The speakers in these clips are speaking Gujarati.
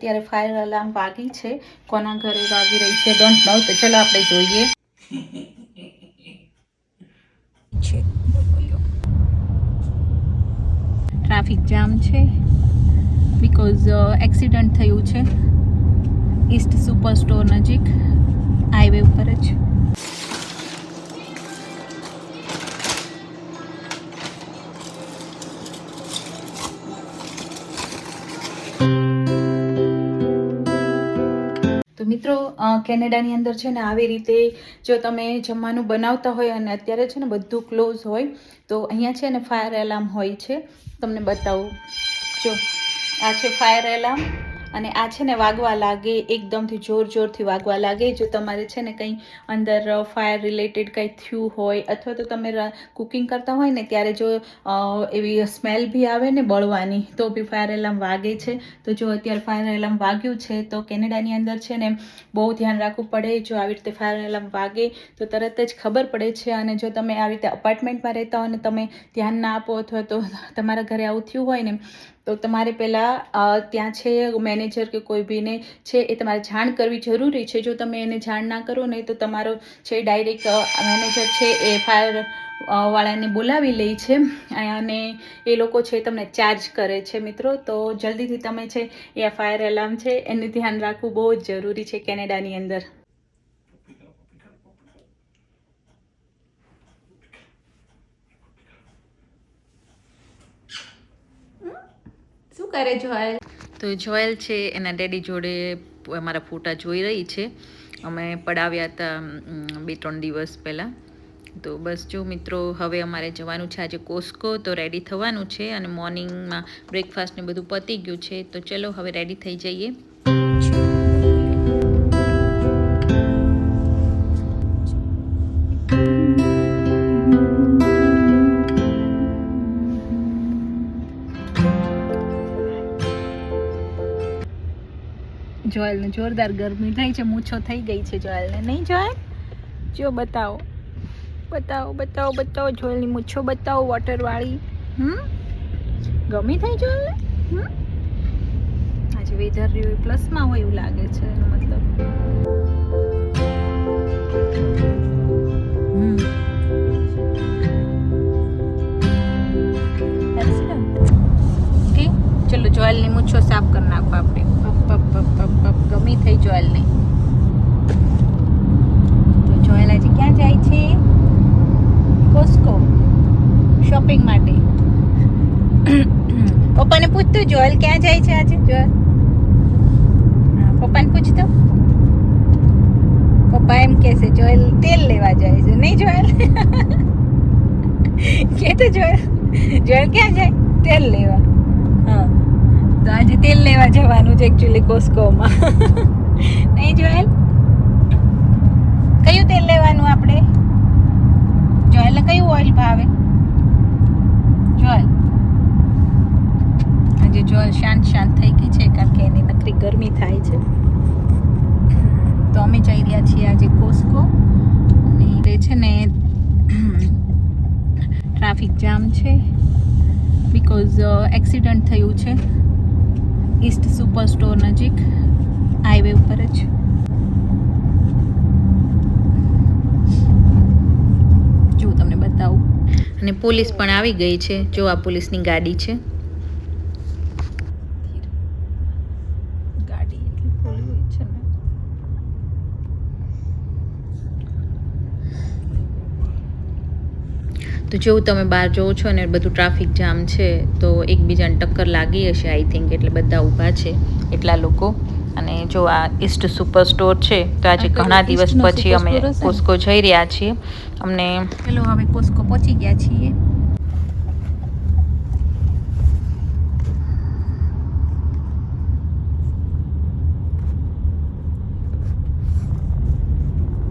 ત્યારે ફાયર અલાર્મ વાગી છે. કોના ઘરે વાગી રહી છે ડોન્ટ નો તો ચલો આપણે જોઈએ. ટ્રાફિક જામ છે. બીકોઝ એક્સિડન્ટ થયું છે. ઈસ્ટ સુપર સ્ટોર નજીક. હાઈવે ઉપર જ. કેનેડાની અંદર છે ને આવી રીતે જો તમે જમવાનું બનાવતા હોય અને અત્યારે છે ને બધું ક્લોઝ હોય, તો અહીંયા છે ને ફાયર એલાર્મ હોય છે. તમને બતાવું. જો, આ છે ફાયર એલાર્મ અને આ છે ને વાગવા લાગે, એકદમથી જોર જોરથી વાગવા લાગે. જો તમારે છે ને કંઈ અંદર ફાયર રિલેટેડ કંઈ થયું હોય અથવા તો તમે કુકિંગ કરતા હોય ને ત્યારે જો એવી સ્મેલ બી આવે ને બળવાની, તો બી ફાયર એલાર્મ વાગે છે. તો જો અત્યારે ફાયર એલાર્મ વાગ્યું છે, તો કેનેડાની અંદર છે ને બહુ ધ્યાન રાખવું પડે. જો આવી રીતે ફાયર એલાર્મ વાગે, તો તરત જ ખબર પડે છે. અને જો તમે આવી રીતે અપાર્ટમેન્ટમાં રહેતા હો અને તમે ધ્યાન ના આપો અથવા તો તમારા ઘરે આવું થયું હોય ને તો તમારે પહેલાં ત્યાં છે મેનેજર કે કોઈ બીને છે એ તમારે જાણ કરવી જરૂરી છે. જો તમે એને જાણ ના કરો ને તો તમારો છે ડાયરેક્ટ મેનેજર છે એ ફાયર વાળાને બોલાવી લે છે અને એ લોકો છે તમને ચાર્જ કરે છે મિત્રો. તો જલ્દીથી તમે છે એ ફાયર એલાર્મ છે એનું ધ્યાન રાખવું બહુ જ જરૂરી છે કેનેડાની અંદર. કરે જોયલ. તો જોયલ છે, એના ડેડી જોડે અમારા ફોટા જોઈ રહી છે. અમે પડાવ્યા હતા બે ત્રણ દિવસ પહેલાં. તો બસ જો મિત્રો, હવે અમારે જવાનું છે, આજે કોસ્કો, તો રેડી થવાનું છે અને મોર્નિંગમાં બ્રેકફાસ્ટ ને બધું પતી ગયું છે. તો ચલો, હવે રેડી થઈ જઈએ. જોયલને જોરદાર ગરમી થઈ છે, મૂછો થઈ ગઈ છે જોયલને. નહીં જોયલ? જો બતાવો. બતાવો બતાવો બતાવો જોયલની મૂછો, બતાવો વોટરવાળી. હમ? ગમી થઈ જોયલને? હમ? આજે વેધર રહ્યું પ્લસમાં હોય એવું લાગે છે, એનો મતલબ. ચલો જોયલની મૂછો સાફ કરી નાખો આપણે. ગમી થઈ જોયલને તો જોયલ આજે ક્યાં જાય છે? કોસ્કો શોપિંગ માટે. પપ્પાને પૂછતું જોયલ ક્યાં જાય છે આજે? જોયલ પપ્પાને પૂછતો. પપ્પા એમ કહેશે જોયલ તેલ લેવા જાય છે. નહીં જોયલ કે તો જોયલ જોયલ ક્યાં જાય? તેલ લેવા. તો આજે તેલ લેવા જવાનું છે એકચ્યુઅલી કોસ્કોમાં નહીં જોયેલ? કયું તેલ લેવાનું આપણે? જોયેલ? કયું ઓઇલ ભાવે? જોયેલ. આજે જોયેલ શાંત શાંત થઈ ગઈ છે, કારણ કે એની નકરી ગરમી થાય છે. તો અમે જઈ રહ્યા છીએ આજે કોસ્કો અને છે ને ટ્રાફિક જામ છે. બીકોઝ એક્સિડન્ટ થયું છે. ઈસ્ટ સુપર સ્ટોર નજીક હાઈવે ઉપર જ. જો તમને બતાવું. અને પોલીસ પણ આવી ગઈ છે. જો આ પોલીસની ગાડી છે ગાડી એટલી ખોલી હોય છે ને તો જેવું તમે બહાર જોવો છો ને બધું ટ્રાફિક જામ છે તો એકબીજાને ટક્કર લાગી હશે આઈ થિંક એટલે બધા ઊભા છે એટલા લોકો. અને જો આ ઈસ્ટ સુપર સ્ટોર છે તો આજે ઘણા દિવસ પછી અમે? કોસ્કો જઈ રહ્યા છીએ. અમને પેલો હવે કોસ્કો પહોંચી ગયા છીએ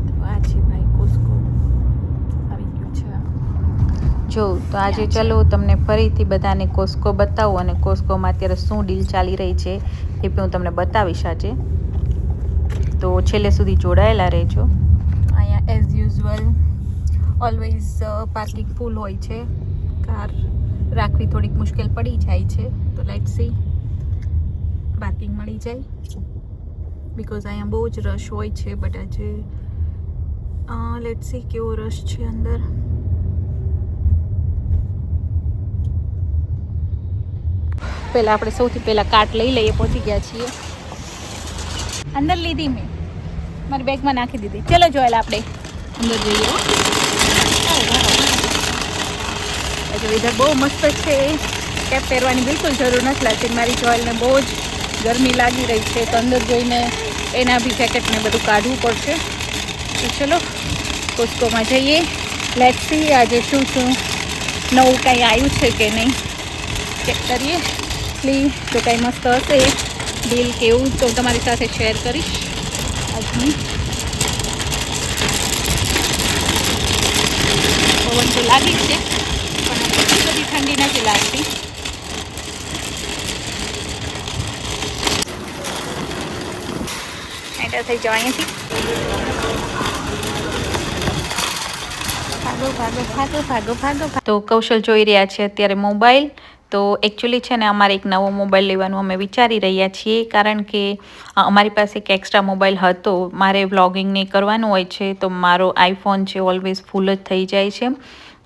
તો આ છે ભાઈ કોસ્કો આવી ગયું છે જો તો આજે ચલો તમને ફરીથી બધાને કોસ્કો બતાવું અને કોસ્કોમાં અત્યારે શું ડીલ ચાલી રહી છે એ પણ હું તમને બતાવીશ આજે. તો છેલ્લે સુધી જોડાયેલા રહેજો. અહીંયા as usual always parking full હોય છે. કાર રાખવી થોડીક મુશ્કેલ પડી જાય છે. તો લેટ સી પાર્કિંગ મળી જાય. બિકોઝ અહીંયા બહુ જ રશ હોય છે બટ આજે લેટ સી કેવો રશ છે અંદર. પહેલાં આપણે સૌથી પહેલાં કાટ લઈ લઈએ, પહોંચી ગયા છીએ. અંદર લીધી મેં. મારી બેગમાં નાખી દીધી. ચલો જોયેલ આપણે. અંદર જઈએ વેધર બહુ મસ્ત છે. કેપ પહેરવાની બિલકુલ જરૂર નથી લાગતી. મારી જોયેલને બહુ જ ગરમી લાગી રહી છે. તો અંદર જોઈને એના બી જેકેટને બધું કાઢવું પડશે. તો ચલો કોસ્કોમાં જઈએ. લેટ સી આજે શું શું નવું કંઈ આવ્યું છે કે નહીં. ચેક કરીએ. પ્લીઝ જો કંઈ મસ્ત હશે. ડીલ કેવું તો હું તમારી સાથે શેર કરીશ. આજની પવન તો લાગી છે. પણ એટલી બધી ઠંડી નથી લાગતી. એન્ટર થઈ જાઓ અહીંયાથી. ભાગો ભાગો ભાગો ભાગો ભાગો. તો કૌશલ જોઈ રહ્યા છે અત્યારે મોબાઈલ. તો એકચ્યુઅલી છે ને અમારે એક નવો મોબાઈલ લેવાનું અમે વિચારી રહ્યા છીએ કારણ કે અમારી પાસે એક એક્સ્ટ્રા મોબાઈલ હતો. મારે વ્લોગિંગ ને કરવાનું હોય છે તો મારો આઈફોન છે ઓલવેઝ ફૂલ જ થઈ જાય છે.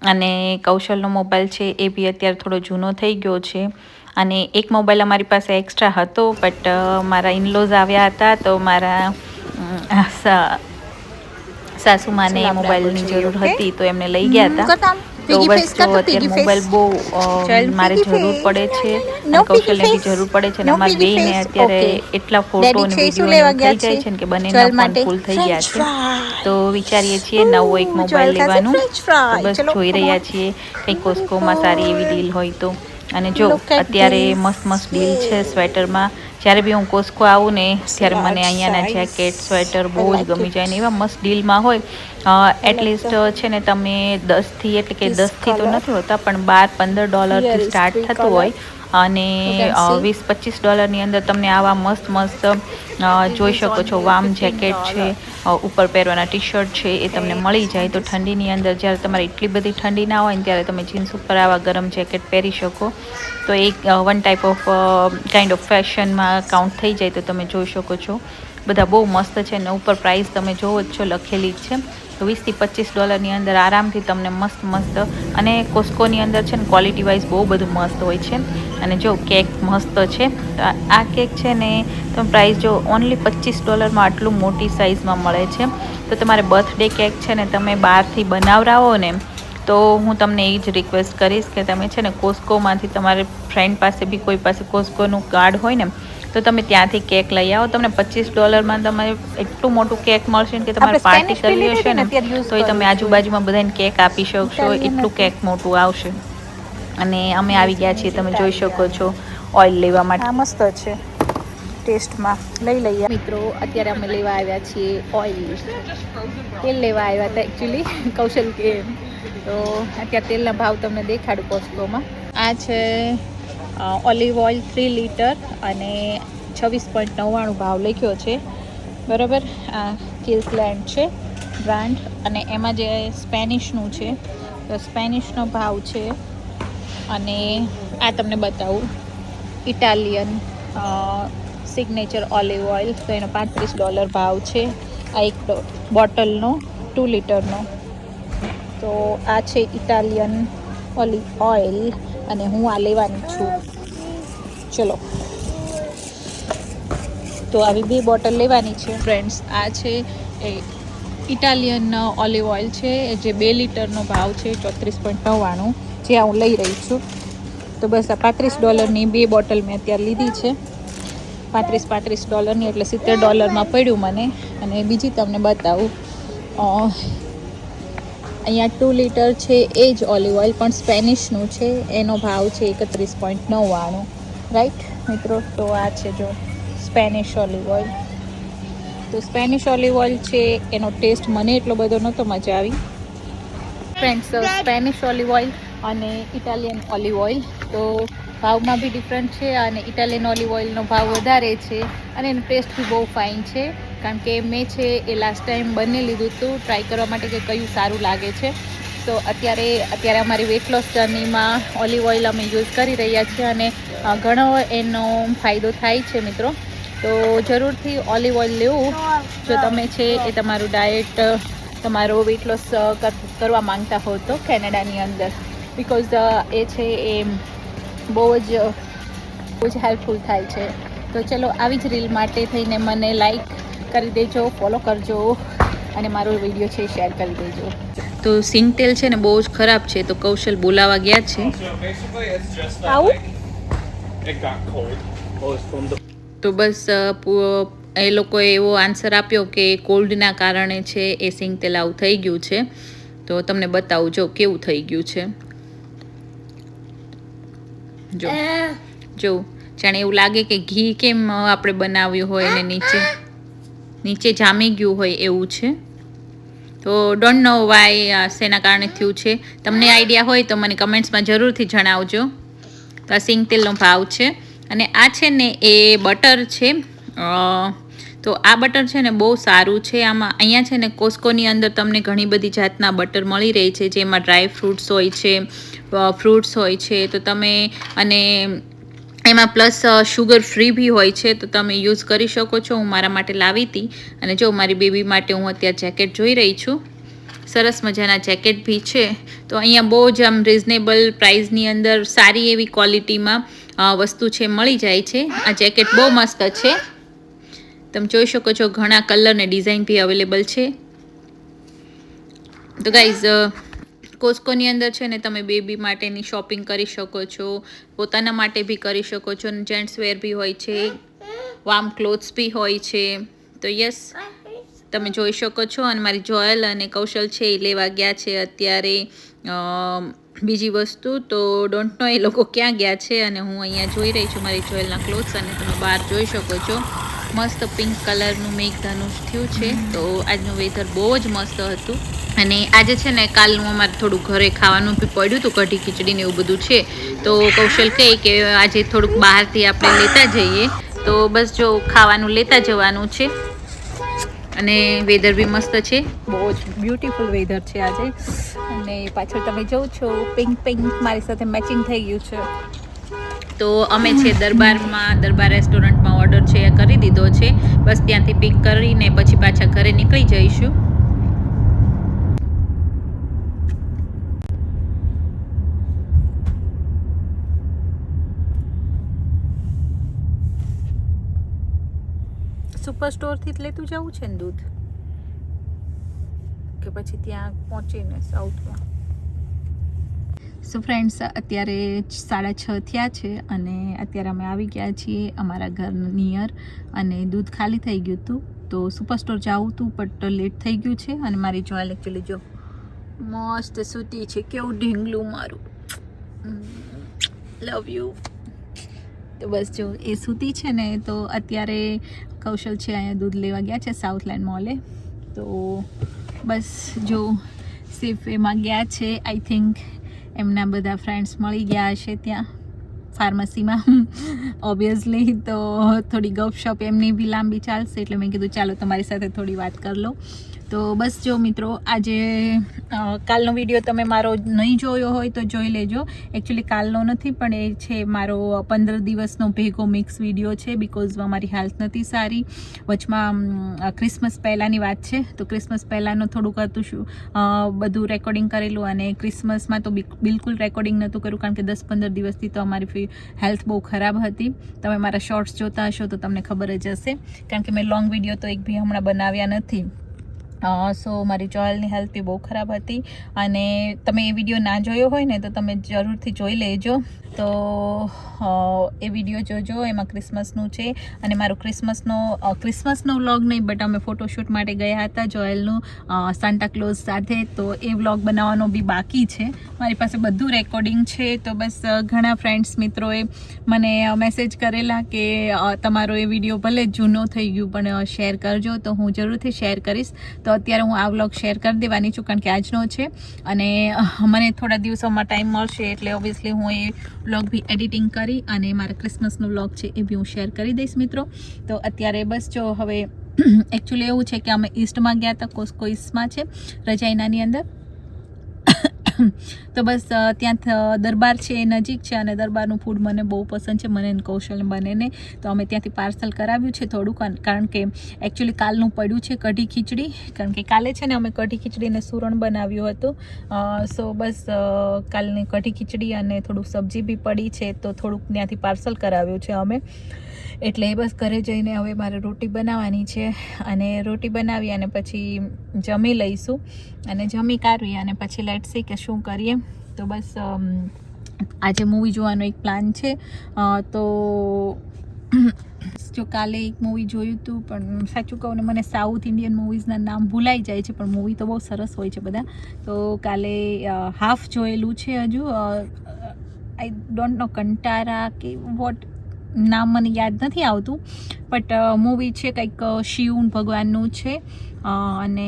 અને કૌશલનો મોબાઈલ છે એ બી અત્યારે થોડો જૂનો થઈ ગયો છે. અને એક મોબાઈલ અમારી પાસે એક્સ્ટ્રા હતો બટ મારા ઇનલોઝ આવ્યા હતા તો મારા સા- સાસુમાને મોબાઈલની જરૂર હતી તો એમને લઈ ગયા હતા. તો બસ જો અત્યારે મોબાઈલ બહુ મારે જરૂર પડે છે. બી જરૂર પડે છે અને અમારી બેને અત્યારે એટલા ફોટો અને વીડિયો થઈ જાય છે? કે બંને ફૂલ થઈ ગયા છે. તો વિચારીએ છીએ નવો એક મોબાઈલ લેવાનું. બસ જોઈ રહ્યા. છીએ કંઈ કોસ્કોમાં સારી એવી ડીલ હોય તો. અને જો અત્યારે. મસ્ત મસ્ત ડીલ છે સ્વેટરમાં જ્યારે બી હું કોસ્કો આવું ને ત્યારે મને અહીંયાના જેકેટ સ્વેટર બહુ જ ગમી જાય ને એવા મસ્ત ડીલમાં હોય. એટલીસ્ટ છે ને તમે દસથી એટલે કે દસથી તો નથી હોતા પણ બાર પંદર ડોલરથી સ્ટાર્ટ થતું હોય. અને. વીસ પચીસ ડોલરની અંદર તમને આવા મસ્ત મસ્ત જોઈ શકો છો. વામ જેકેટ છે ઉપર પહેરવાના ટી શર્ટ છે એ તમને મળી જાય. તો ઠંડીની અંદર જ્યારે તમારે એટલી બધી ઠંડી ના હોય ને ત્યારે તમે જીન્સ ઉપર આવા ગરમ જેકેટ પહેરી શકો. તો એક one type of kind of ફેશનમાં કાઉન્ટ થઈ જાય તો તમે જોઈ શકો છો. બધા બહુ મસ્ત છે ને ઉપર પ્રાઇસ તમે જોવો જ છો લખેલી જ છે. તો વીસથી પચીસ ડોલરની અંદર આરામથી તમને મસ્ત મસ્ત અને કોસ્કોની અંદર છે ને ક્વોલિટી વાઇઝ બહુ બધું મસ્ત હોય છે. અને જો કેક મસ્ત છે તો આ- કેક છે ને તમે પ્રાઇસ જો ઓનલી પચીસ ડોલરમાં આટલું મોટી સાઇઝમાં મળે છે. તો તમારે બર્થડે કેક છે ને તમે બહારથી બનાવરાવો ને તો હું તમને એ જ રિક્વેસ્ટ કરીશ કે તમે છે ને કોસ્કોમાંથી તમારે ફ્રેન્ડ પાસે બી કોઈ પાસે કોસ્કોનું કાર્ડ હોય ને તો તમે ત્યાંથી કેક લઈ આવો. તમને પચીસ ડોલરમાં તમારે એટલું મોટું કેક મળશે ને કે તમારે પાર્ટી કરવી હશે ને તો એ તમે આજુબાજુમાં બધાને કેક આપી શકશો એટલું કેક મોટું આવશે. અને અમે આવી ગયા છીએ તમે જોઈ શકો છો ઓઇલ લેવા માટે. આ મસ્ત છે ટેસ્ટમાં. લઈ લઈએ. મિત્રો અત્યારે અમે લેવા આવ્યા છીએ ઓઇલ તેલ લેવા આવ્યા હતા એકચ્યુઅલી કૌશલ કે તો અત્યારે તેલના ભાવ તમને દેખાડું કોસ્કોમાં આ છે ઓલિવ ઓઇલ થ્રી લીટર અને છવ્વીસ પોઈન્ટ નવ્વાણું ભાવ લખ્યો છે. બરાબર? આ કિલ્સલેન્ડ છે બ્રાન્ડ અને એમાં જે સ્પેનિશનું છે તો સ્પેનિશનો ભાવ છે અને આ તમને બતાવું. ઇટાલિયન સિગ્નેચર ઓલિવ ઓઇલ તો એનો પાંત્રીસ ડોલર ભાવ છે. આ એક બોટલનો ટુ લીટરનો તો આ છે ઇટાલિયન ઓલિવ ઓઇલ અને હું આ લેવાની છું. ચલો. તો આવી બે બોટલ લેવાની છે. ફ્રેન્ડ્સ આ છે એ ઇટાલિયન ઓલિવ ઓઇલ છે. જે બે લીટરનો ભાવ છે, ચોત્રીસ પોઈન્ટ નવ્વાણું. જે હું લઈ રહી છું. તો બસ આ પાંત્રીસ ડોલરની બે બોટલ મેં અત્યારે લીધી છે. પાંત્રીસ પાંત્રીસ ડોલરની એટલે સિત્તેર ડોલરમાં પડ્યું મને. અને બીજી તમને બતાવું અહીંયા ટુ લીટર છે એ જ ઓલિવ ઓઇલ, પણ સ્પેનિશનું છે. એનો ભાવ છે એકત્રીસ પોઈન્ટ નવ્વાણું. રાઈટ મિત્રો? તો આ છે જો સ્પેનિશ ઓલિવ ઓઇલ. તો સ્પેનિશ ઓલિવ ઓઇલ છે, એનો ટેસ્ટ મને એટલો બધો નહોતો મજા આવી. ફ્રેન્ડ્સ સ્પેનિશ ઓલિવ ઓઇલ અને ઇટાલિયન ઓલિવ ઓઇલ. તો ભાવમાં બી ડિફરન્ટ છે અને ઇટાલિયન ઓલિવ ઓઇલનો ભાવ વધારે છે અને એનો ટેસ્ટ બી બહુ ફાઇન છે. કારણ કે મેં છે એ લાસ્ટ ટાઈમ બંને લીધું હતું. ટ્રાય કરવા માટે કે કયું સારું લાગે છે. તો અત્યારે અત્યારે અમારી વેટ લોસ જર્નીમાં ઓલિવ ઓઇલ અમે યુઝ કરી રહ્યા છીએ અને ઘણો એનો ફાયદો થાય છે મિત્રો. તો જરૂરથી ઓલિવ ઓઇલ લેવું. જો તમે છે એ તમારું ડાયટ તમારો વેટ લોસ કરવા માંગતા હો તો કેનેડાની અંદર. બિકોઝ એ છે એ બહુ જ બહુ જ હેલ્પફુલ થાય છે. તો ચલો આવી જ રીલ માટે થઈને મને લાઈક કરી દેજો ફોલો કરજો અને મારો વીડિયો છે શેર કરી દેજો. તો સિંગ તેલ છે ને બહુ જ ખરાબ છે તો કૌશલ બોલાવા ગયા છે. the તો બસ એ લોકોએ એવો આન્સર આપ્યો કે કોલ્ડના કારણે છે એ સિંગ તેલ આવું થઈ ગયું છે. તો તમને બતાવું જો કેવું થઈ ગયું છે. જો. જો જાણે એવું લાગે કે ઘી કેમ આપણે બનાવ્યું હોય ને નીચે. નીચે જામી ગયું હોય એવું છે. તો ડોન્ટ નો વાય શેના કારણે થયું છે. તમને આઈડિયા હોય તો મને કમેન્ટ્સમાં જરૂરથી જણાવજો. તો આ સિંગ તેલનો ભાવ છે. અને આ છે ને એ બટર છે. તો આ બટર છે ને બહુ સારું છે. આમાં અહીંયા છે ને કોસ્કોની અંદર તમને ઘણી બધી જાતના બટર મળી રહી છે. જેમાં ડ્રાય ફ્રૂટ્સ હોય છે ફ્રૂટ્સ હોય છે. તો તમે અને એમાં પ્લસ શુગર ફ્રી બી હોય છે. તો તમે યુઝ કરી શકો છો. હું મારા માટે લાવી હતી અને જો મારી બેબી માટે હું અત્યારે જેકેટ જોઈ રહી છું. સરસ મજાના જેકેટ બી છે. તો અહીંયા બહુ જ આમ રિઝનેબલ પ્રાઇઝની અંદર સારી એવી ક્વોલિટીમાં વસ્તુ છે, મળી જાય છે. આ જેકેટ બહુ મસ્ત છે. તમે જોઈ શકો છો ઘણા કલર ને ડિઝાઇન બી અવેલેબલ છે. તો ગાઈઝ કોસ્કોની અંદર છે ને તમે બેબી માટેની શોપિંગ કરી શકો છો, પોતાના માટે બી કરી શકો છો અને જેન્ટ્સ વેર બી હોય છે વાર્મ ક્લોથ્સ બી હોય છે. તો યસ તમે જોઈ શકો છો અને મારી જોયલ અને કૌશલ છે એ લેવા ગયા છે અત્યારે. બીજી વસ્તુ તો ડોન્ટ નો એ લોકો ક્યાં ગયા છે અને હું અહીંયા જોઈ રહી છું મારી જોયેલના ક્લોથ્સ અને તમે બહાર જોઈ શકો છો. મસ્ત પિંક કલરનું મેઘધનુષ થયું છે. તો આજનું વેધર બહુ જ મસ્ત હતું. અને આજે છે ને કાલનું અમારે થોડું ઘરે ખાવાનું બી પડ્યું હતું કઢી ખીચડી ને એવું બધું છે. તો કૌશલ કહે કે આજે થોડુંક બહારથી આપણે લેતા જઈએ. તો બસ જો ખાવાનું લેતા જવાનું છે. અને વેધર બી મસ્ત છે. બહુ જ બ્યુટીફુલ વેધર છે આજે. અને પાછળ તમે જોઉં છો પિંક પિંક મારી સાથે મેચિંગ થઈ ગયું છે. તો અમે છે દરબારમાં દરબાર રેસ્ટોરન્ટમાં ઓર્ડર છે એ કરી દીધો છે. બસ ત્યાંથી પિક કરીને પછી પાછા ઘરે નીકળી જઈશું. સુપર સ્ટોરથી જ લેતું જવું છે ને દૂધ? કે પછી ત્યાં પહોંચીને સાઉથમાં સો ફ્રેન્ડ્સ અત્યારે સાડા છ થયા છે અને અત્યારે અમે આવી ગયા છીએ અમારા ઘર નિયર અને દૂધ ખાલી થઈ ગયું હતું. તો સુપર સ્ટોર જવું હતું બટ લેટ થઈ ગયું છે અને મારી જોયેલ એકચ્યુઅલી જો મસ્ત સૂતી છે. કેવું ઢીંગલું મારું. લવ યુ તો બસ જો એ સૂતી છે ને, તો અત્યારે કૌશલ છે અહીંયા દૂધ લેવા ગયા છે સાઉથલેન્ડ મોલે તો બસ જો સેફ એમાં ગયા છે. આઈ થિંક એમના બધા ફ્રેન્ડ્સ મળી ગયા હશે ત્યાં ફાર્મસીમાં ઓબ્વિયસલી તો થોડી ગપશપ એમની બી લાંબી ચાલશે, એટલે મેં કીધું ચાલો તમારી સાથે થોડી વાત કરી લો. તો બસ જો મિત્રો, આજે કાલનો વીડિયો તમે મારો નહીં જોયો હોય તો જોઈ લેજો. એકચ્યુઅલી કાલનો નથી, પણ એ છે મારો પંદર દિવસનો ભેગો મિક્સ વીડિયો છે બિકોઝ મારી હેલ્થ નથી સારી. વચમાં ક્રિસમસ પહેલાંની વાત છે, તો ક્રિસમસ પહેલાંનું થોડુંક હતું શું બધું રેકોર્ડિંગ કરેલું અને ક્રિસમસમાં તો બિલકુલ રેકોર્ડિંગ નહોતું કર્યું કારણ કે દસ પંદર દિવસથી તો અમારી હેલ્થ બહુ ખરાબ હતી. તમે મારા શોર્ટ્સ જોતા હશો તો તમને ખબર જ હશે. કારણ કે મેં લોંગ વીડિયો તો એક બી હમણાં બનાવ્યા નથી. સો મારી જોયલની હેલ્થ બી બહુ ખરાબ હતી. અને તમે એ વીડિયો ના જોયો હોય ને, તો તમે જરૂરથી જોઈ લેજો. તો એ વીડિયો જોજો, એમાં ક્રિસમસનું છે. અને મારો ક્રિસમસનો ક્રિસમસનો વ્લોગ નહીં બટ અમે ફોટોશૂટ માટે ગયા હતા જોયલનું સાન્ટાક્લોઝ સાથે. તો એ વ્લોગ બનાવવાનો બી બાકી છે. મારી પાસે બધું રેકોર્ડિંગ છે. તો બસ ઘણા ફ્રેન્ડ્સ મિત્રોએ મને મેસેજ કરેલા કે તમારો એ વીડિયો ભલે જૂનો થઈ ગયું, પણ શેર કરજો. તો હું જરૂરથી શેર કરીશ. તો અત્યારે હું આ વ્લોગ શેર કરી દેવાની છું, કારણ કે આજનો છે. અને મને થોડા દિવસોમાં ટાઈમ મળશે, એટલે ઓબ્વિયસલી હું એ વ્લોગ બી એડિટિંગ કરી અને મારા ક્રિસમસનો વ્લોગ છે એ બી હું શેર કરી દઈશ મિત્રો. તો અત્યારે બસ જો હવે એકચ્યુઅલી એવું છે કે અમે ઈસ્ટમાં ગયા હતા કોસ્કો ઈસ્ટમાં છે, રજાઈનાની અંદર. તો બસ ત્યાં દરબાર છે એ નજીક છે અને દરબારનું ફૂડ મને બહુ પસંદ છે, મને કૌશલ બનેને તો અમે ત્યાંથી પાર્સલ કરાવ્યું છે થોડુંક કારણ કે એકચ્યુઅલી કાલનું પડ્યું છે કઢી ખીચડી, કારણ કે કાલે છે ને અમે કઢી ખીચડીને સુરણ બનાવ્યું હતું. સો બસ કાલની કઢી ખીચડી અને થોડુંક સબ્જી બી પડી છે, તો થોડુંક ત્યાંથી પાર્સલ કરાવ્યું છે અમે. એટલે બસ ઘરે જઈને હવે મારે રોટી બનાવવાની છે અને રોટી બનાવી અને પછી જમી લઈશું અને જમી કાઢવી અને પછી લેટ સી કે શું કરીએ. તો બસ આજે મૂવી જોવાનો એક પ્લાન છે. તો જો કાલે એક મૂવી જોયું હતું પણ સાચું કહું ને મને સાઉથ ઇન્ડિયન મૂવીઝના નામ ભૂલાઈ જાય છે, પણ મૂવી તો બહુ સરસ હોય છે બધા. તો કાલે હાફ જોયેલું છે હજુ. આઈ ડોન્ટ નો કંટારા કે વોટ નામ મને યાદ નથી આવતું બટ મૂવી છે કંઈક શિવ ભગવાનનું છે અને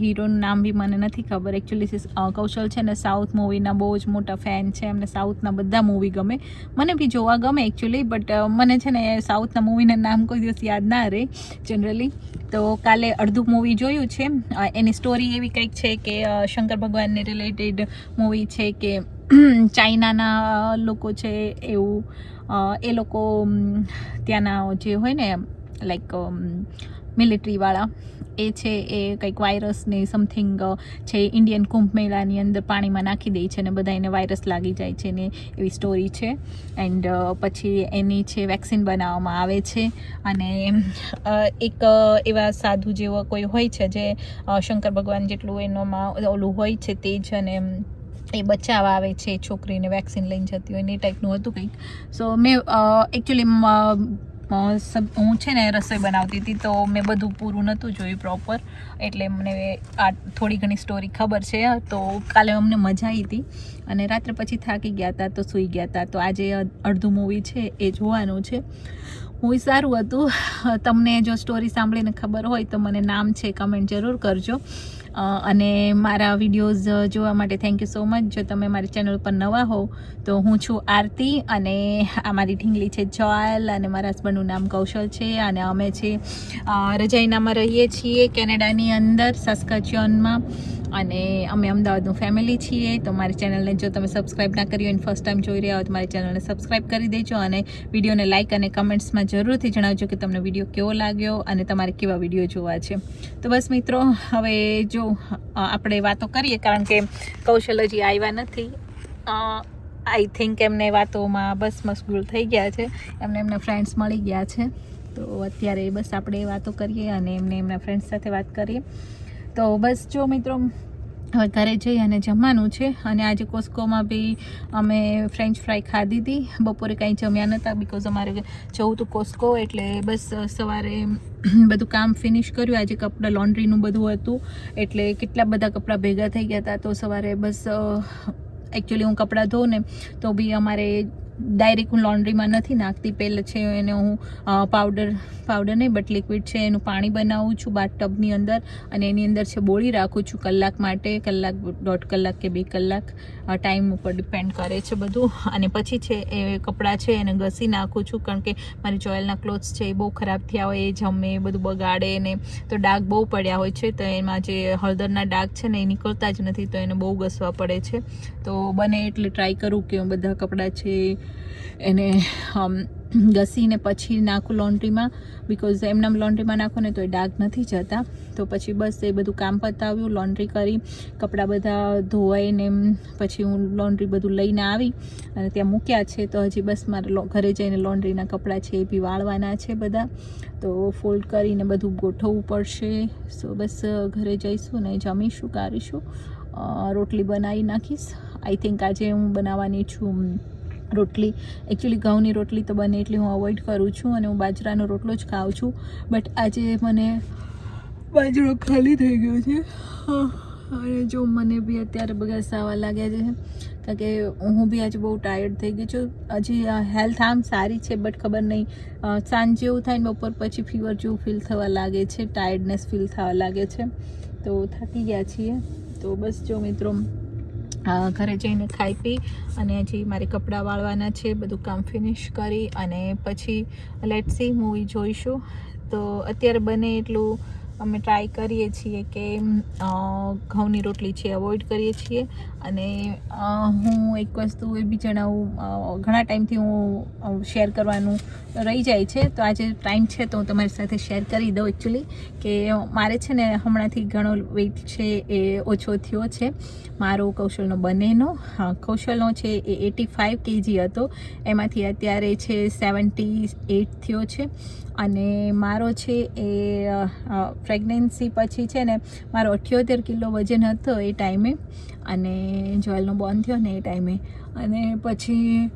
હીરોનું નામ બી મને નથી ખબર. એકચ્યુઅલી કૌશલ છે ને સાઉથ મૂવીના બહુ જ મોટા ફેન છે, એમને સાઉથના બધા મૂવી ગમે. મને બી જોવા ગમે એકચ્યુઅલી બટ મને છે ને સાઉથના મૂવીના નામ કોઈ દિવસ યાદ ના રહે જનરલી તો કાલે અડધું મૂવી જોયું છે. એની સ્ટોરી એવી કંઈક છે કે શંકર ભગવાનને રિલેટેડ મૂવી છે કે ચાઇનાના લોકો છે એવું. એ લોકો ત્યાંના જે હોય ને લાઈક મિલિટરીવાળા એ છે એ કંઈક વાયરસને સમથિંગ છે ઇન્ડિયન કુંભ મેળાની અંદર પાણીમાં નાખી દે છે ને બધા એને વાયરસ લાગી જાય છે ને એવી સ્ટોરી છે. એન્ડ પછી એની છે વેક્સિન બનાવવામાં આવે છે. અને એક એવા સાધુ જેવો કોઈ હોય છે જે શંકર ભગવાન જેટલું એનામાં ઓલું હોય છે તે જ અને એ બચાવવા આવે છે છોકરીને વેક્સિન લઈને જતી હોય ને એ ટાઈપનું હતું કંઈક. સો મેં એકચ્યુઅલી હું છે ને રસોઈ બનાવતી હતી તો મેં બધું પૂરું નહોતું જોયું પ્રોપર એટલે મને આ થોડી ઘણી સ્ટોરી ખબર છે. તો કાલે અમને મજા આવી હતી અને રાત્રે પછી થાકી ગયા હતા તો સૂઈ ગયા હતા તો આજે અડધું મૂવી છે, એ જોવાનું છે. મૂવી સારું હતું, તમને જો સ્ટોરી સાંભળીને ખબર હોય તો મને નામ છે કમેન્ટ જરૂર કરજો. અને મારા વિડીયોઝ જોવા માટે થેન્ક યુ સો મચ જો તમે મારી ચેનલ પર નવા હો તો હું છું આરતી અને આ મારી ઢીંગલી છે જોયલ અને મારા હસબન્ડનું નામ કૌશલ છે અને અમે છે રજાઈનામાં રહીએ છીએ કેનેડાની અંદર સાસ્કાચ્યોનમાં અને અમે અમદાવાદનું ફેમિલી છીએ, તો મારી ચેનલને જો તમે સબસ્ક્રાઈબ ના કરી હોય ફર્સ્ટ ટાઈમ જોઈ રહ્યા હોય તો મારી ચેનલને સબસ્ક્રાઈબ કરી દેજો અને વિડીયોને લાઇક અને કમેન્ટ્સમાં જરૂરથી જણાવજો કે તમને વીડિયો કેવો લાગ્યો અને તમારે કેવા વીડિયો જોવા છે. તો બસ મિત્રો, હવે જો આપણે વાતો કરીએ કારણ કે કૌશલ હજી આવ્યા નથી. આઈ થિંક એમને વાતોમાં બસ મશગુલ થઈ ગયા છે. એમને એમના ફ્રેન્ડ્સ મળી ગયા છે. તો અત્યારે બસ આપણે વાતો કરીએ અને એમને એમના ફ્રેન્ડ્સ સાથે વાત કરીએ. તો બસ જો મિત્રો, હવે ઘરે જઈ અને જમવાનું છે. અને આજે કોસ્કોમાં બી અમે ફ્રેન્ચ ફ્રાય ખાધી હતી બપોરે કાંઈ જમ્યા નહોતા બિકોઝ અમારે જવું હતું કોસ્કો, એટલે બસ સવારે બધું કામ ફિનિશ કર્યું. આજે કપડાં લોન્ડ્રીનું બધું હતું, એટલે કેટલા બધા કપડાં ભેગા થઈ ગયા હતા તો સવારે બસ એકચ્યુઅલી હું કપડાં ધોઉં ને, તો બી અમારે ડાયરેક્ટ હું લોન્ડ્રીમાં નથી નાખતી. પહેલાં છે એને હું પાવડર પાવડર નહીં, બટ લિક્વિડ છે, એનું પાણી બનાવું છું બાથ ટબની અંદર. અને એની અંદર છે બોળી રાખું છું કલાક માટે, કલાક દોઢ કલાક કે બે કલાક. ટાઈમ ઉપર ડિપેન્ડ કરે છે બધું. અને પછી છે એ કપડાં છે એને ઘસી નાખું છું, કારણ કે મારી જોયેલના ક્લોથ્સ છે એ બહુ ખરાબ થયા હોય, એ જમે, એ બધું બગાડે ને તો ડાઘ બહુ પડ્યા હોય છે. તો એમાં જે હળદરના ડાઘ છે ને એ નીકળતા જ નથી, તો એને બહુ ઘસવા પડે છે. તો બને એટલે ટ્રાય કરું કે બધા કપડાં છે એને ઘસીને પછી નાખું લોન્ડ્રીમાં બિકોઝ એમનામ લોન્ડ્રીમાં નાખો ને તો એ ડાઘ નથી જતા. તો પછી બસ એ બધું કામ પતાવ્યું લોન્ડ્રી કરી, કપડાં બધા ધોવાઈને પછી હું લોન્ડ્રી બધું લઈને આવી અને ત્યાં મૂક્યા છે. તો હજી બસ મારે ઘરે જઈને લોન્ડ્રીના કપડાં છે એ બી વાળવાના છે બધા. તો ફોલ્ડ કરીને બધું ગોઠવવું પડશે. સો બસ ઘરે જઈશું ને જમીશું કાઢીશું રોટલી બનાવી નાખીશ. આઈ થિંક આજે હું બનાવવાની છું રોટલી. એકચ્યુઅલી ઘઉંની રોટલી તો બને એટલી હું અવોઇડ કરું છું અને હું બાજરાનો રોટલો જ ખાઉં છું. બટ આજે મને બાજરો ખાલી થઈ ગયો છે. અને જો મને બી અત્યારે બગાસ સાવા લાગ્યા છે. કારણ કે હું બી આજે બહુ ટાયર્ડ થઈ ગઈ છું. હજી હેલ્થ આમ સારી છે બટ ખબર નહીં. સાંજ જેવું થાય ને બપોર પછી ફીવર જેવું ફીલ થવા લાગે છે ટાયર્ડનેસ ફીલ થવા લાગે છે. તો થાકી ગયા છીએ. તો બસ જો મિત્રો ઘરે જઈને ખાઈ પી અને હજી મારે કપડાં વાળવાના છે, બધું કામ ફિનિશ કરી અને પછી લેટ સી મૂવી જોઈશું. તો અત્યારે બને એટલું અમે ટ્રાય કરીએ છીએ કે ઘઉંની રોટલી છે અવોઇડ કરીએ છીએ. અને હું એક વસ્તુ એ બી જણાવું ઘણા ટાઈમથી હું શેર કરવાનું રહી જાય છે. તો આજે ટાઈમ છે તો હું તમારી સાથે શેર કરી દઉં એકચ્યુઅલી કે મારે છે ને હમણાંથી ઘણો વેઇટ છે એ ઓછો થયો છે. મારો કૌશલનો બંનેનો. હા, કૌશલનો છે એ એટી ફાઇવ કેજી હતો. એમાંથી અત્યારે છે સેવન્ટી એટ થયો છે. અને મારો છે એ પ્રેગ્નન્સી પછી છે ને મારો અઠ્યોતેર કિલો વજન હતો એ ટાઈમે. અને જોયલનો બોર્ન થયો ને એ ટાઈમે અને પછી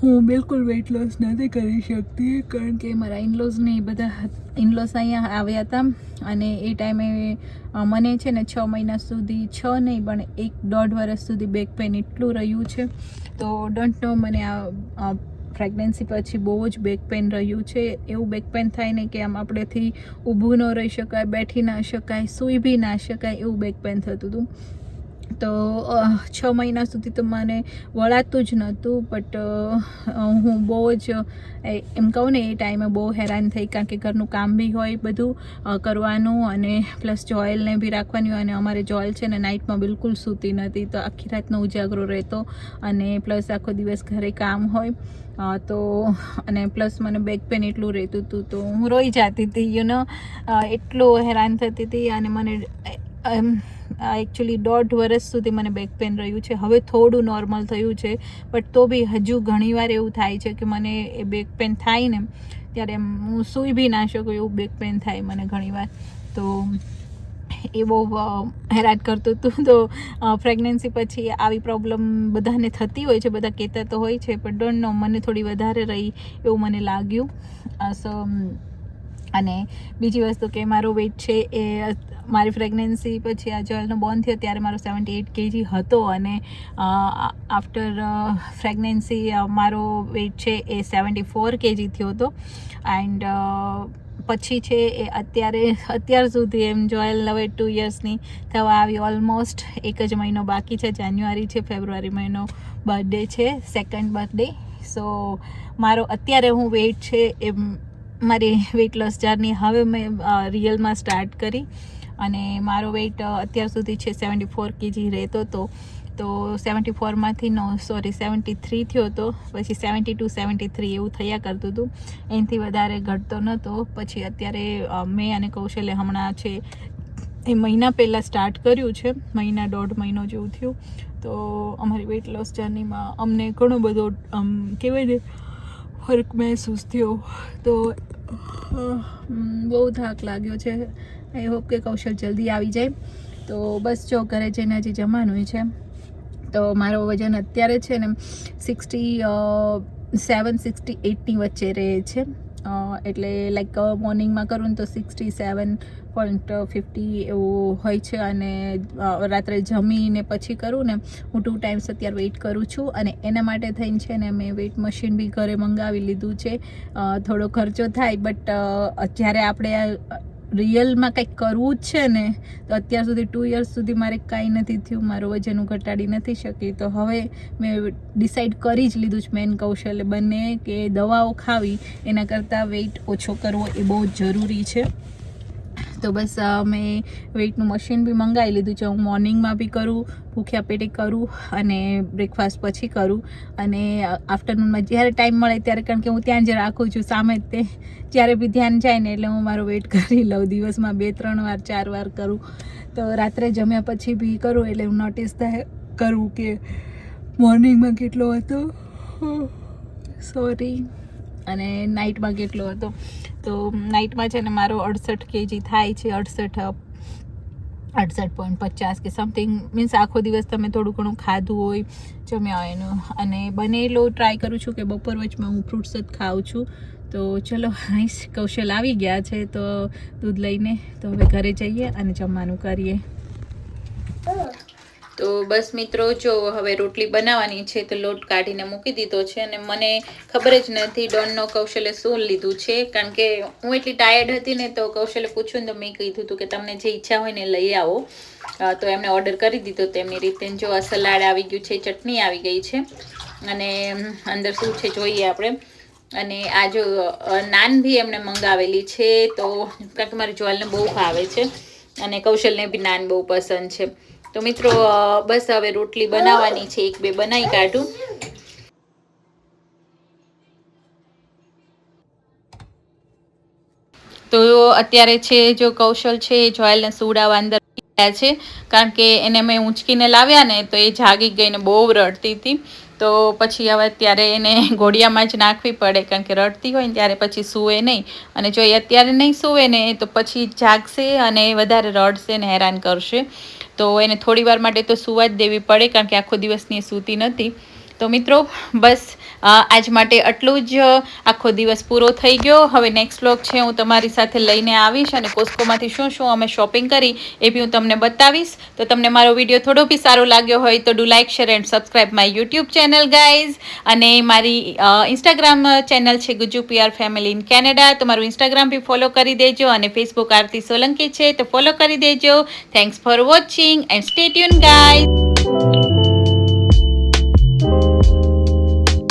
હું બિલકુલ વેઇટ લોસ નથી કરી શકતી, કારણ કે મારા ઇનલોઝને એ બધા ઇનલોઝ અહીંયા આવ્યા હતા. અને એ ટાઈમે મને છે ને છ મહિના સુધી, છ નહીં, પણ એક દોઢ વર્ષ સુધી બેક પેન એટલું રહ્યું છે. તો ડોન્ટ નો મને આ પ્રેગ્નન્સી પછી બહુ જ બેક પેન રહ્યું છે. એવું બેક પેન થાય ને કે આમ આપણેથી ઊભું ન રહી શકાય, બેઠી ના શકાય, સૂઈ બી ના શકાય, એવું બેક પેન થતું હતું. તો છ મહિના સુધી તો મને વળાતું જ નહોતું બટ હું બહુ જ એમ કહું ને, એ ટાઈમે બહુ હેરાન થઈ, કારણ કે ઘરનું કામ બી હોય, બધું કરવાનું અને પ્લસ જોયલને બી રાખવાની હોય અને અમારે જોયલ છે ને નાઇટમાં બિલકુલ સૂતી નથી, તો આખી રાતનો ઉજાગરો રહેતો અને પ્લસ આખો દિવસ ઘરે કામ હોય તો, અને પ્લસ મને બેક પેન એટલું રહેતું હતું, તો હું રોઈ જતી હતી યુ નો એટલું હેરાન થતી હતી અને મને એકચ્યુઅલી દોઢ વર્ષ સુધી મને બેક પેન રહ્યું છે. હવે થોડું નોર્મલ થયું છે બટ તો બી હજુ ઘણીવાર એવું થાય છે કે મને એ બેક પેન થાય ને, ત્યારે એમ હું સૂઈ બી ના શકું એવું બેક પેન થાય મને ઘણીવાર તો એ બહુ હેરાન કરતું હતું. તો પ્રેગ્નન્સી પછી આવી પ્રોબ્લેમ બધાને થતી હોય છે, બધા કહેતા તો હોય છે, પણ ડોન્ટ નો મને થોડી વધારે રહી એવું મને લાગ્યું. સો અને બીજી વસ્તુ કે મારો વેઇટ છે એ મારી પ્રેગ્નન્સી પછી આ જળનો બોર્ન થયો ત્યારે મારો સેવન્ટી એટ કેજી હતો અને આફ્ટર પ્રેગ્નન્સી મારો વેઇટ છે એ સેવન્ટી ફોર કેજી થયો હતો. એન્ડ પછી છે એ અત્યારે, અત્યાર સુધી એમ જોયેલ હવે ટુ યર્સની થવા આવી ઓલમોસ્ટ એક જ મહિનો બાકી છે. જાન્યુઆરી છે ફેબ્રુઆરી મહિનો બર્થડે છે સેકન્ડ બર્થડે સો મારો અત્યારે હું વેઇટ છે એ મારી વેઇટ લોસ જર્ની હવે મેં રિયલમાં સ્ટાર્ટ કરી અને મારો વેઇટ અત્યાર સુધી છે સેવન્ટી ફોર કેજી રહેતો હતો તો સેવન્ટી ફોરમાંથી નો સોરી સેવન્ટી થ્રી થયો હતો પછી સેવન્ટી ટુ સેવન્ટી થ્રી એવું થયા કરતું હતું એનાથી વધારે ઘટતો નહોતો. પછી અત્યારે મેં અને કૌશલે હમણાં છે, એ મહિના પહેલાં સ્ટાર્ટ કર્યું છે, મહિના દોઢ મહિનો જેવું થયું. તો અમારી વેઇટ લોસ જર્નીમાં અમને ઘણો બધો આમ કહેવાય ને, ફરક મહેસૂસ થયો. તો બહુ થાક લાગ્યો છે. આઈ હોપ કે કૌશલ જલ્દી આવી જાય. તો બસ જો ઘરે જઈને હજી જમવાનું છે. તો મારો વજન અત્યારે છે ને સિક્સટી સેવન સિક્સટી એટની વચ્ચે રહે છે. એટલે લાઈક મોર્નિંગમાં કરું ને તો સિક્સટી સેવન પોઈન્ટ ફિફ્ટી એવું હોય છે અને રાત્રે જમીને પછી કરું ને, હું ટુ ટાઈમ્સ અત્યારે વેઇટ કરું છું અને એના માટે થઈને છે ને મેં વેઇટ મશીન બી ઘરે મંગાવી લીધું છે. થોડો ખર્ચો થાય બટ જ્યારે આપણે રિયલમાં કંઈક કરવું જ છે ને, તો અત્યાર સુધી ટુ યર્સ સુધી મારે કાંઈ નથી થયું, મારું વજન ઘટાડી નથી શકી. તો હવે મેં ડિસાઈડ કરી જ લીધું છે મેન કૌશલ્ય બંને કે દવાઓ ખાવી, એના કરતાં વેઇટ ઓછો કરવો એ બહુ જરૂરી છે. તો બસ મેં વેઇટનું મશીન બી મંગાવી લીધું છે. હું મોર્નિંગમાં બી કરું, ભૂખ્યા પેટે કરું અને બ્રેકફાસ્ટ પછી કરું. અને આફ્ટરનૂનમાં જ્યારે ટાઈમ મળે ત્યારે, કારણ કે હું ત્યાં જ રાખું છું સામે જ તે, જ્યારે બી ધ્યાન જાય ને એટલે હું મારો વેઇટ કરી લઉં. દિવસમાં બે, ત્રણ વાર, ચાર વાર કરું. તો રાત્રે જમ્યા પછી બી કરું, એટલે હું નોટિસ થાય, કરું કે મોર્નિંગમાં કેટલો હતો. સોરી. અને નાઇટમાં કેટલો હતો? તો નાઇટમાં છે ને મારો અડસઠ કેજી થાય છે, અડસઠ અડસઠ પોઈન્ટ પચાસ કે સમથિંગ મીન્સ આખો દિવસ તમે થોડું ઘણું ખાધું હોય, જમ્યા હોય એનું. અને બને એટલું ટ્રાય કરું છું કે બપોર વચમાં હું ફ્રૂટ્સ જ ખાઉં છું. તો ચલો હાઈશ કૌશલ આવી ગયા છે, તો દૂધ લઈને તો હવે ઘરે જઈએ અને જમવાનું કરીએ. તો બસ મિત્રો, જો હવે રોટલી બનાવવાની છે તો લોટ કાઢીને મૂકી દીધો છે અને મને ખબર જ નથી ડોનનો કૌશલે શું લીધું છે. કારણ કે હું એટલી ટાયર્ડ હતી ને તો કૌશલે પૂછ્યું ને તો મેં કીધું હતું કે તમને જે ઈચ્છા હોય ને લઈ આવો. તો એમણે ઓર્ડર કરી દીધો તેમની રીતે. જો આ સલાડ આવી ગયું છે, ચટણી આવી ગઈ છે. અને અંદર શું છે જોઈએ આપણે. અને આ જો નાન બી એમણે મંગાવેલી છે તો કારણ કે મારી જ્વાલને બહુ ભાવે છે. અને કૌશલને બી નાન બહુ પસંદ છે. તો મિત્રો બસ હવે રોટલી બનાવવાની છે. એક, બે બનાવી કાઢું. તો અત્યારે છે જો કૌશલ છે, એ જોયેલને સુડાવા અંદર ગયા છે. કારણ કે એને મેં ઊંચકીને લાવ્યા ને, તો એ જાગી ગઈને બહુ રડતી હતી. તો પછી હવે અત્યારે એને ઘોડિયામાં જ નાખવી પડે, કારણ કે રડતી હોય ને ત્યારે પછી સૂવે નહીં. અને જો એ અત્યારે નહીં સૂવે ને, તો પછી જાગશે અને વધારે રડશે ને હેરાન કરશે. તો એને થોડી વાર માટે તો સૂવા જ દેવી પડે કારણ કે આખો દિવસની એ સૂતી નથી તો મિત્રો, બસ આજ માટે આટલું જ. આખો દિવસ પૂરો થઈ ગયો. હવે નેક્સ્ટ વ્લોગ છે, હું તમારી સાથે લઈને આવીશ અને કોસ્કોમાંથી શું શું અમે શોપિંગ કરી એ બી હું તમને બતાવીશ. તો તમને મારો વીડિયો થોડો બી સારો લાગ્યો હોય તો do like share and subscribe my YouTube channel guys અને મારી ઇન્સ્ટાગ્રામ ચેનલ છે Guju PR family in Canada તો મારું ઇન્સ્ટાગ્રામ બી ફોલો કરી દેજો અને ફેસબુક આરતી સોલંકી છે, તો ફોલો કરી દેજો. Thanks for watching and stay tuned guys